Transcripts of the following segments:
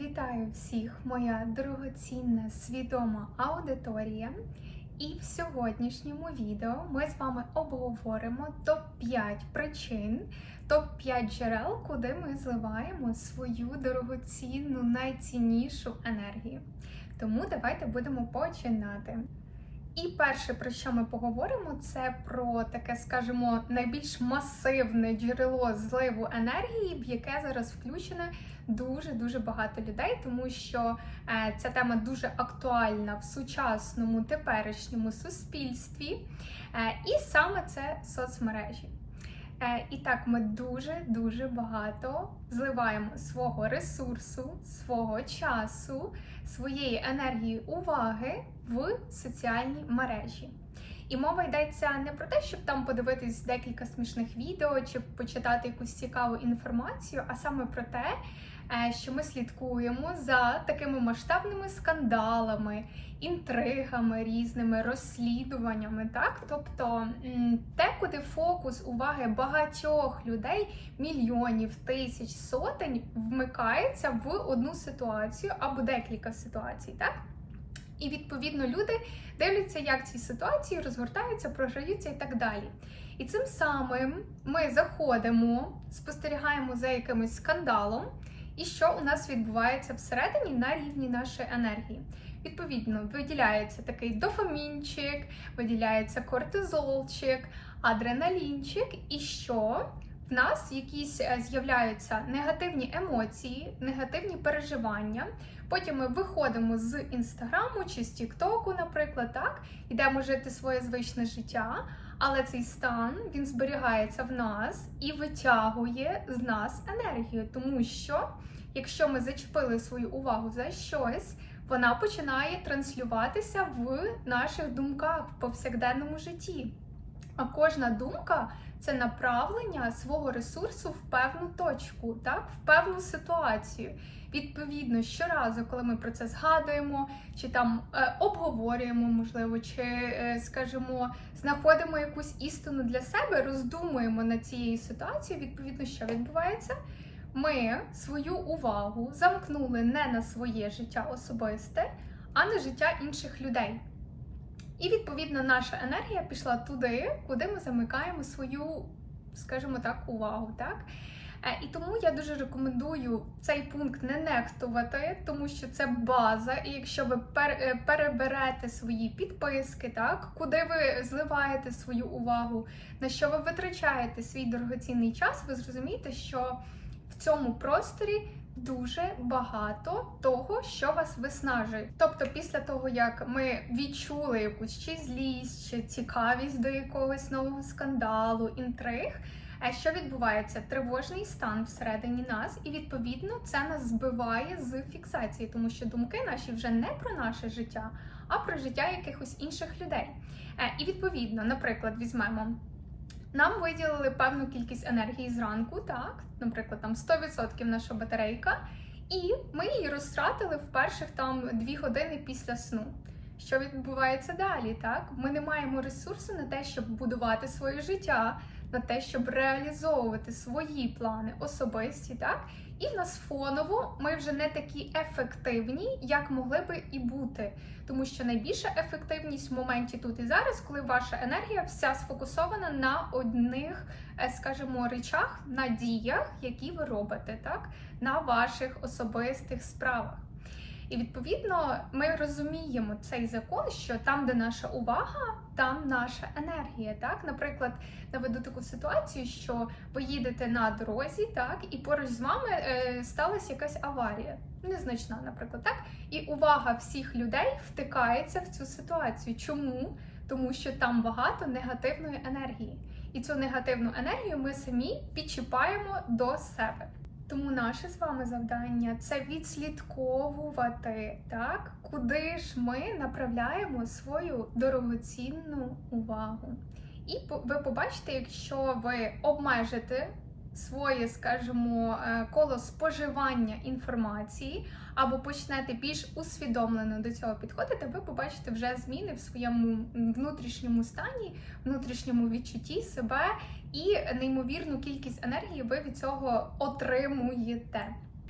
Вітаю всіх, моя дорогоцінна свідома аудиторія. І в сьогоднішньому відео ми з вами обговоримо топ-5 причин, топ-5 джерел, куди ми зливаємо свою дорогоцінну, найціннішу енергію. Тому давайте будемо починати. І перше, про що ми поговоримо, це про таке, скажімо, найбільш масивне джерело зливу енергії, в яке зараз включене дуже дуже багато людей, тому що е, ця тема дуже актуальна в сучасному теперішньому суспільстві, е, і саме це соцмережі. Е, І так, ми дуже дуже багато зливаємо свого ресурсу, свого часу, своєї енергії уваги в соціальні мережі. І мова йдеться не про те, щоб там подивитись декілька смішних відео чи почитати якусь цікаву інформацію, а саме про те, що ми слідкуємо за такими масштабними скандалами, інтригами різними, розслідуваннями, так тобто те, куди фокус уваги багатьох людей, мільйонів, тисяч, сотень, вмикається в одну ситуацію або декілька ситуацій, так? І відповідно люди дивляться, як ці ситуації розгортаються, програються і так далі. І цим самим ми заходимо, спостерігаємо за якимось скандалом, і що у нас відбувається всередині на рівні нашої енергії. Відповідно, виділяється такий дофамінчик, виділяється кортизолчик, адреналінчик, і що в нас якісь е, з'являються негативні емоції, негативні переживання. Потім ми виходимо з інстаграму чи з Тіктоку, наприклад, так, ідемо жити своє звичне життя, але цей стан він зберігається в нас і витягує з нас енергію, тому що якщо ми зачепили свою увагу за щось, вона починає транслюватися в наших думках в повсякденному житті. А кожна думка це направлення свого ресурсу в певну точку, так, в певну ситуацію. Відповідно, щоразу, коли ми про це згадуємо, чи там е, обговорюємо, можливо, чи, е, скажімо, знаходимо якусь істину для себе, роздумуємо над цією ситуацією, відповідно, що відбувається? Ми свою увагу замкнули не на своє життя особисте, а на життя інших людей. І відповідно наша енергія пішла туди, куди ми замикаємо свою, скажімо так, увагу. Так? Е, І тому я дуже рекомендую цей пункт не нехтувати, тому що це база. І якщо ви е, переберете свої підписки, так куди ви зливаєте свою увагу, на що ви витрачаєте свій дорогоцінний час, ви зрозумієте, що в цьому просторі дуже багато того, що вас виснажує. Тобто, після того, як ми відчули якусь чи злість, чи цікавість до якогось нового скандалу, інтриг. А що відбувається? Тривожний стан всередині нас, і відповідно це нас збиває з фіксації, тому що думки наші вже не про наше життя, а про життя якихось інших людей. Е, І відповідно, наприклад, візьмемо. Нам виділили певну кількість енергії зранку, так, наприклад, там 100% наша батарейка, і ми її розтратили в перших там 2 години після сну. Що відбувається далі? Так, ми не маємо ресурсу на те, щоб будувати своє життя, на те, щоб реалізовувати свої плани особисті, так і нас фоново ми вже не такі ефективні, як могли би і бути. Тому що найбільша ефективність в моменті тут і зараз, коли ваша енергія вся сфокусована на одних, е, скажімо, речах, на діях, які ви робите, так, на ваших особистих справах. І відповідно ми розуміємо цей закон, що там, де наша увага, там наша енергія. Так, наприклад, наведу таку ситуацію, що ви їдете на дорозі, так, і поруч з вами е, сталася якась аварія, незначна, наприклад, так, і увага всіх людей втикається в цю ситуацію. Чому? Тому що там багато негативної енергії, і цю негативну енергію ми самі підчіпаємо до себе. Тому наше з вами завдання це відслідковувати, так, куди ж ми направляємо свою дорогоцінну увагу. І ви побачите, якщо ви обмежите своє, скажімо, е, коло споживання інформації, або почнете більш усвідомлено до цього підходити, ви побачите вже зміни в своєму внутрішньому стані, внутрішньому відчутті себе і неймовірну кількість енергії ви від цього отримуєте.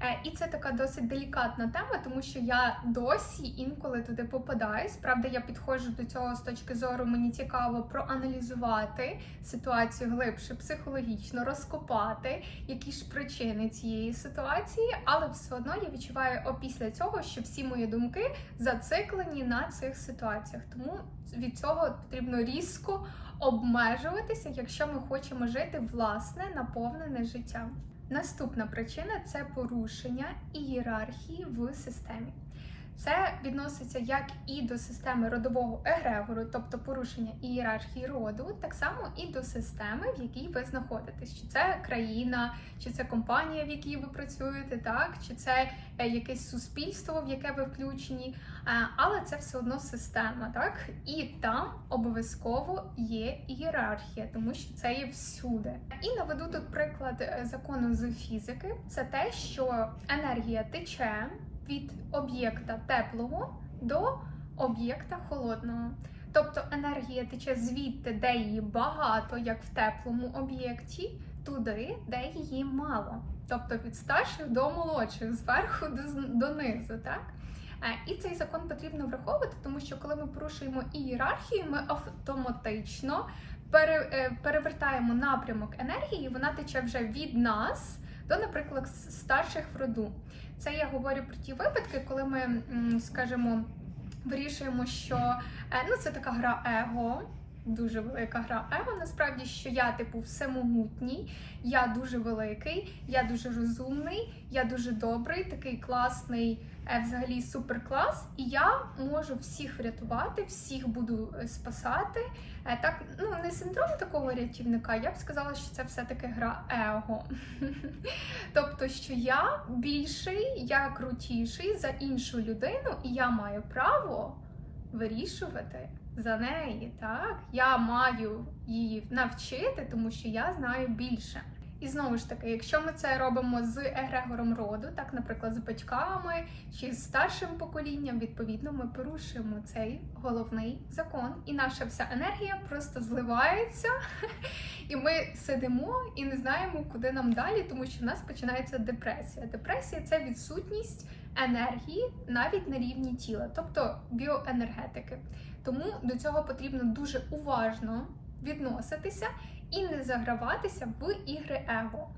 Е, І це така досить делікатна тема, тому що я досі інколи туди попадаюсь. Правда, я підходжу до цього з точки зору, мені цікаво проаналізувати ситуацію глибше, психологічно, розкопати, які ж причини цієї ситуації, але все одно я відчуваю опісля цього, що всі мої думки зациклені на цих ситуаціях. Тому від цього потрібно різко обмежуватися, якщо ми хочемо жити власне наповнене життя. Наступна причина це порушення ієрархії в системі. Це відноситься як і до системи родового егрегору, тобто порушення ієрархії роду, так само і до системи, в якій ви знаходитесь. Чи це країна, чи це компанія, в якій ви працюєте, так чи це е, якесь суспільство, в яке ви включені, Е, але це все одно система, так і там обов'язково є ієрархія, тому що це є всюди. І наведу тут приклад е, закону з фізики: це те, що енергія тече від об'єкта теплого до об'єкта холодного. Тобто енергія тече звідти, де її багато, як в теплому об'єкті, туди, де її мало. Тобто від старших до молодших, зверху до, донизу, так? Е, І цей закон потрібно враховувати, тому що коли ми порушуємо ієрархію, ми автоматично е, перевертаємо напрямок енергії, вона тече вже від нас до, наприклад, старших в роду. Це я говорю про ті випадки, коли ми, скажімо, вирішуємо, що е, ну, це така гра его. Дуже велика гра его, насправді, що я, типу, всемогутній, я дуже великий, я дуже розумний, я дуже добрий, такий класний, е, взагалі суперклас, і я можу всіх врятувати, всіх буду е, спасати. Е, Так, ну не синдром такого рятівника, я б сказала, що це все-таки гра его. Тобто, що я більший, я крутіший за іншу людину, і я маю право вирішувати за неї. Так, я маю її навчити, тому що я знаю більше. І знову ж таки, якщо ми це робимо з егрегором роду, так, наприклад, з батьками чи з старшим поколінням, відповідно, ми порушуємо цей головний закон, і наша вся енергія просто зливається, і ми сидимо і не знаємо, куди нам далі, тому що в нас починається депресія. Депресія це відсутність енергії навіть на рівні тіла, тобто біоенергетики. Тому до цього потрібно дуже уважно відноситися і не заграватися в ігри его.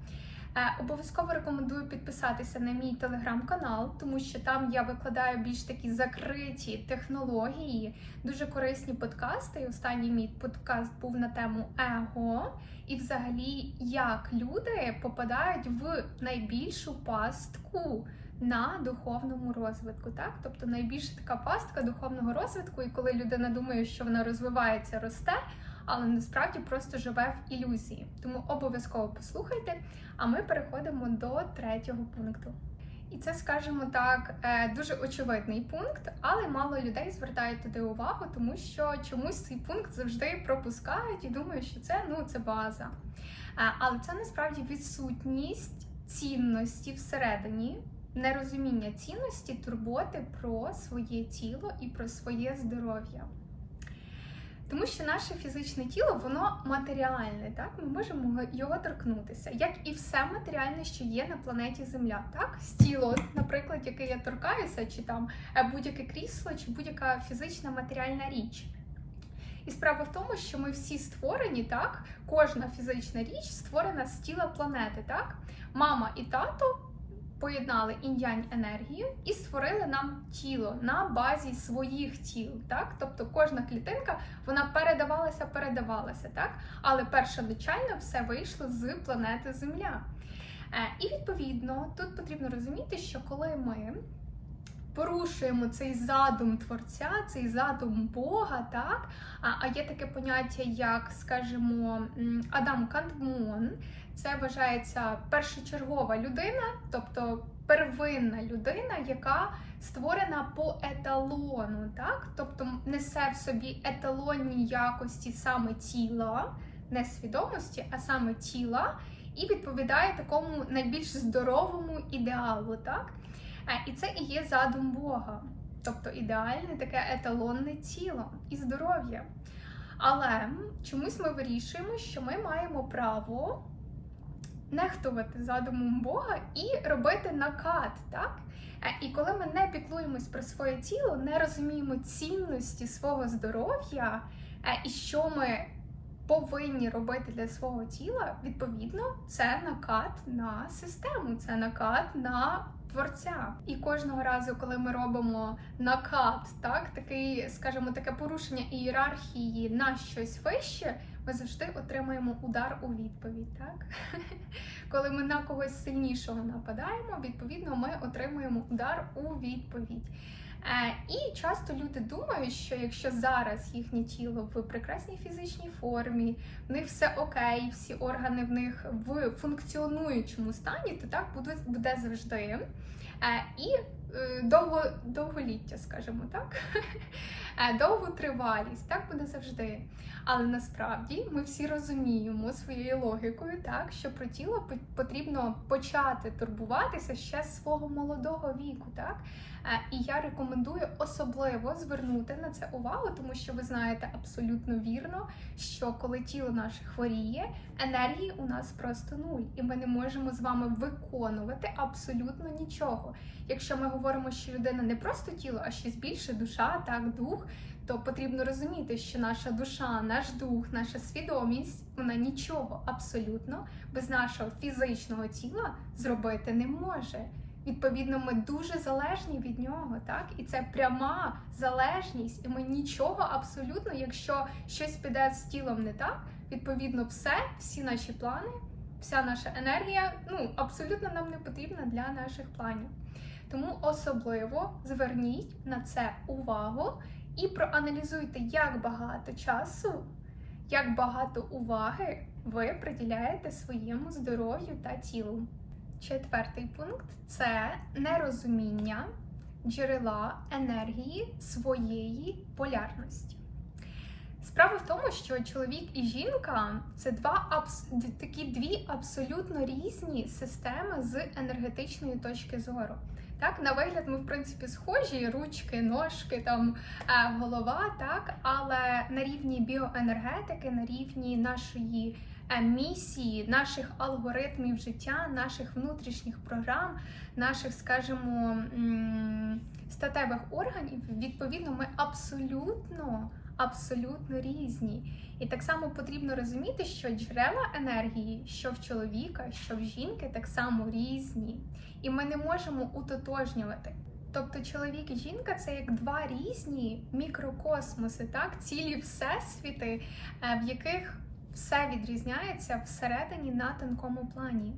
Е, обов'язково рекомендую підписатися на мій телеграм-канал, тому що там я викладаю більш такі закриті технології, дуже корисні подкасти. І останній мій подкаст був на тему его, і взагалі як люди попадають в найбільшу пастку на духовному розвитку. Так, тобто найбільша така пастка духовного розвитку, і коли людина думає, що вона розвивається, росте але насправді просто живе в ілюзії. Тому обов'язково послухайте. А ми переходимо до третього пункту. І це, скажімо так, е, дуже очевидний пункт, але мало людей звертають туди увагу, тому що чомусь цей пункт завжди пропускають і думають, що це ну це база. Е, Але це насправді відсутність цінності всередині, нерозуміння цінності, турботи про своє тіло і про своє здоров'я. Тому що наше фізичне тіло, воно матеріальне, так? Ми можемо його торкнутися, як і все матеріальне, що є на планеті Земля. Так, стіло, наприклад, яке я торкаюся, чи там е, будь-яке крісло, чи будь-яка фізична матеріальна річ. І справа в тому, що ми всі створені, так, кожна фізична річ створена з тіла планети, так? Мама і тато поєднали інь-янь енергію і створили нам тіло на базі своїх тіл. Так? Тобто кожна клітинка вона передавалася, передавалася, так? але першоначально все вийшло з планети Земля. Е, І відповідно тут потрібно розуміти, що коли ми порушуємо цей задум творця, цей задум Бога, так? А, а є таке поняття, як, скажімо, Адам Кандмон. Це вважається першочергова людина, тобто первинна людина, яка створена по еталону, так? тобто несе в собі еталонні якості саме тіла, не свідомості, а саме тіла, і відповідає такому найбільш здоровому ідеалу. так? І це і є задум Бога, тобто ідеальне таке еталонне тіло і здоров'я. Але чомусь ми вирішуємо, що ми маємо право нехтувати задумом Бога і робити накат, так? І коли ми не піклуємось про своє тіло, не розуміємо цінності свого здоров'я і що ми повинні робити для свого тіла, відповідно, це накат на систему, це накат на творця. І кожного разу, коли ми робимо накат, так такий, скажімо, таке порушення ієрархії на щось вище, ми завжди отримуємо удар у відповідь. Так, коли ми на когось сильнішого нападаємо, відповідно, ми отримуємо удар у відповідь. Е, І часто люди думають, що якщо зараз їхнє тіло в прекрасній фізичній формі, в них все окей, всі органи в них в функціонуючому стані, то так буде, завжди. Е, І довго, довголіття, скажімо так, Е, довготривалість, так буде завжди. Але насправді ми всі розуміємо своєю логікою, так що про тіло потрібно почати турбуватися ще з свого молодого віку, так. Е, І я рекомендую особливо звернути на це увагу, тому що ви знаєте абсолютно вірно, що коли тіло наше хворіє, енергії у нас просто нуль, і ми не можемо з вами виконувати абсолютно нічого. Якщо ми говоримо, що людина не просто тіло, а щось більше душа, так дух, то потрібно розуміти, що наша душа, наш дух, наша свідомість вона нічого абсолютно без нашого фізичного тіла зробити не може. Відповідно, ми дуже залежні від нього, так? І це пряма залежність, і ми нічого абсолютно, якщо щось піде з тілом не так, відповідно, все, всі наші плани, вся наша енергія, ну абсолютно нам не потрібна для наших планів. Тому особливо зверніть на це увагу і проаналізуйте, як багато часу, як багато уваги ви приділяєте своєму здоров'ю та тілу. Четвертий пункт це нерозуміння джерела енергії своєї полярності. Справа в тому, що чоловік і жінка це два абс... такі дві абсолютно різні системи з енергетичної точки зору. Так, на вигляд ми в принципі схожі, ручки, ножки, там е, голова, так, але на рівні біоенергетики, на рівні нашої е, місії, наших алгоритмів життя, наших внутрішніх програм, наших, скажімо, статевих органів, відповідно, ми абсолютно, абсолютно різні. І так само потрібно розуміти, що джерела енергії, що в чоловіка, що в жінки, так само різні. І ми не можемо утотожнювати. Тобто чоловік і жінка це як два різні мікрокосмоси, так, цілі всесвіти, е, в яких все відрізняється всередині на тонкому плані.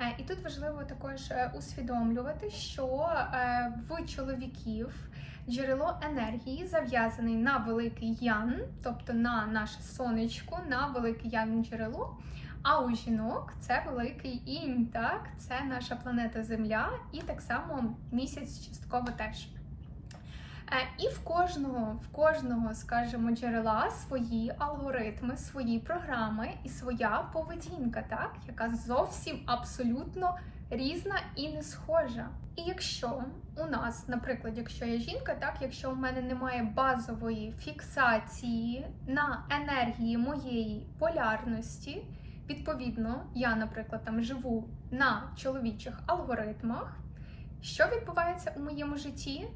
Е, І тут важливо також е, усвідомлювати, що е, в чоловіків джерело енергії зав'язаний на великий ян, тобто на наше сонечко, на великий ян джерело. А у жінок це великий інь, так? Це наша планета Земля, і так само місяць частково теж. Е, І в кожного, в кожного, скажімо, джерела свої алгоритми, свої програми і своя поведінка, так, яка зовсім абсолютно різна і не схожа. І якщо у нас, наприклад, якщо я жінка, так, якщо у мене немає базової фіксації на енергії моєї полярності, відповідно, я, наприклад, там живу на чоловічих алгоритмах, що відбувається у моєму житті?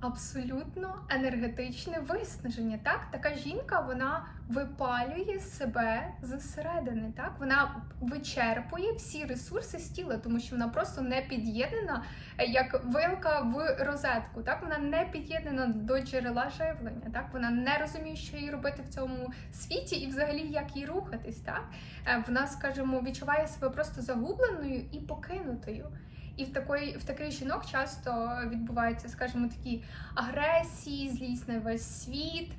Абсолютно енергетичне виснаження. Так, така жінка вона випалює себе зсередини. Так, вона вичерпує всі ресурси з тіла, тому що вона просто не під'єднана е, як вилка в розетку. Так, вона не під'єднана до джерела живлення. Так, вона не розуміє, що їй робити в цьому світі, і взагалі як їй рухатись. Так, Е, вона, скажімо, відчуває себе просто загубленою і покинутою. І в такої в таких жінок часто відбуваються, скажімо, такі агресії, злість на весь світ,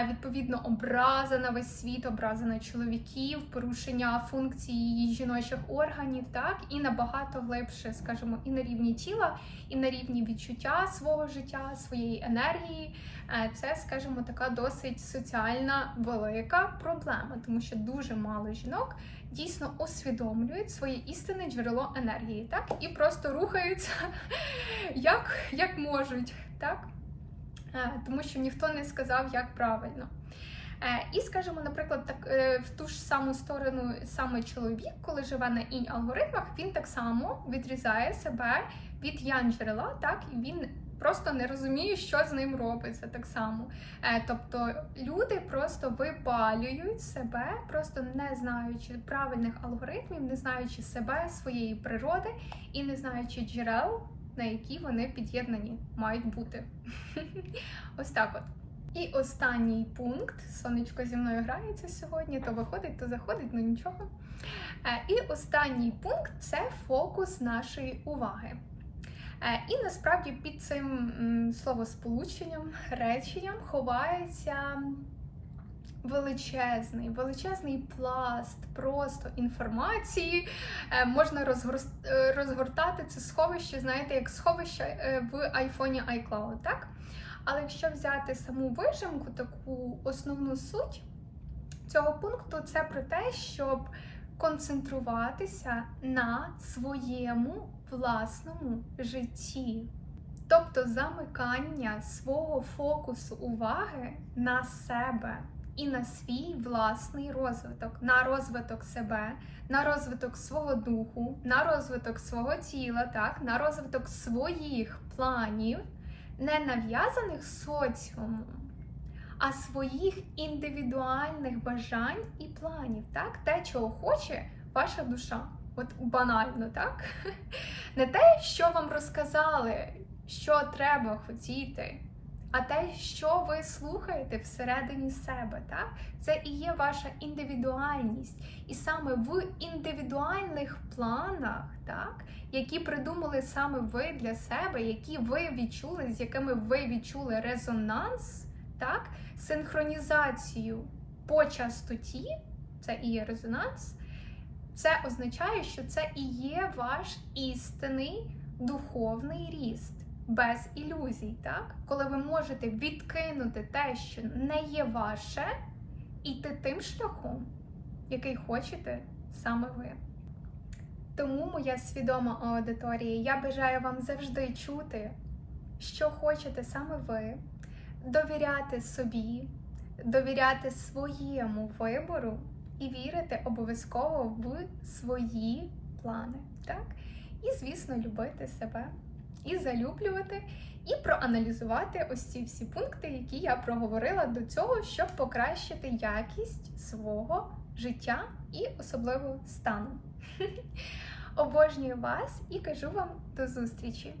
е, відповідно, образа на весь світ, образа на чоловіків, порушення функцій її жіночих органів, так і набагато глибше, скажімо, і на рівні тіла, і на рівні відчуття свого життя, своєї енергії. Е, Це, скажімо, така досить соціальна велика проблема, тому що дуже мало жінок дійсно усвідомлюють своє істинне джерело енергії, так і просто рухаються як, як можуть, так? Е, Тому що ніхто не сказав, як правильно. Е, І скажімо, наприклад, так е, в ту ж саму сторону саме чоловік, коли живе на інь алгоритмах, він так само відрізає себе від ян джерела, так і він просто не розуміє, що з ним робиться так само. Е, Тобто люди просто випалюють себе, просто не знаючи правильних алгоритмів, не знаючи себе, своєї природи і не знаючи джерел, на які вони під'єднані мають бути. Ось так от. І останній пункт. Сонечко зі мною грається сьогодні, то виходить, то заходить, ну нічого. Е, І останній пункт це фокус нашої уваги. Е, І насправді під цим словосполученням, реченням ховається величезний, величезний пласт просто інформації. Е, Можна е, розгортати це сховище, знаєте, як сховище в айфоні iCloud, так? Але якщо взяти саму вижимку, таку основну суть цього пункту, це про те, щоб концентруватися на своєму власному житті. Тобто замикання свого фокусу уваги на себе і на свій власний розвиток, на розвиток себе, на розвиток свого духу, на розвиток свого тіла, так, на розвиток своїх планів, не нав'язаних соціумом, а своїх індивідуальних бажань і планів, так, те, чого хоче ваша душа. От банально, так? Не те, що вам розказали, що треба хотіти, а те, що ви слухаєте всередині себе, так? Це і є ваша індивідуальність. І саме в індивідуальних планах, так, які придумали саме ви для себе, які ви відчули, з якими ви відчули резонанс, так, синхронізацію по частоті, це і є резонанс. Це означає, що це і є ваш істинний духовний ріст без ілюзій, так? Коли ви можете відкинути те, що не є ваше, і йти тим шляхом, який хочете саме ви. Тому, моя свідома аудиторія, я бажаю вам завжди чути, що хочете саме ви, довіряти собі, довіряти своєму вибору і вірити обов'язково в свої плани. Так? І, звісно, любити себе, і залюблювати, і проаналізувати ось ці всі пункти, які я проговорила до цього, щоб покращити якість свого життя і особливо стану. Обожнюю вас і кажу вам до зустрічі!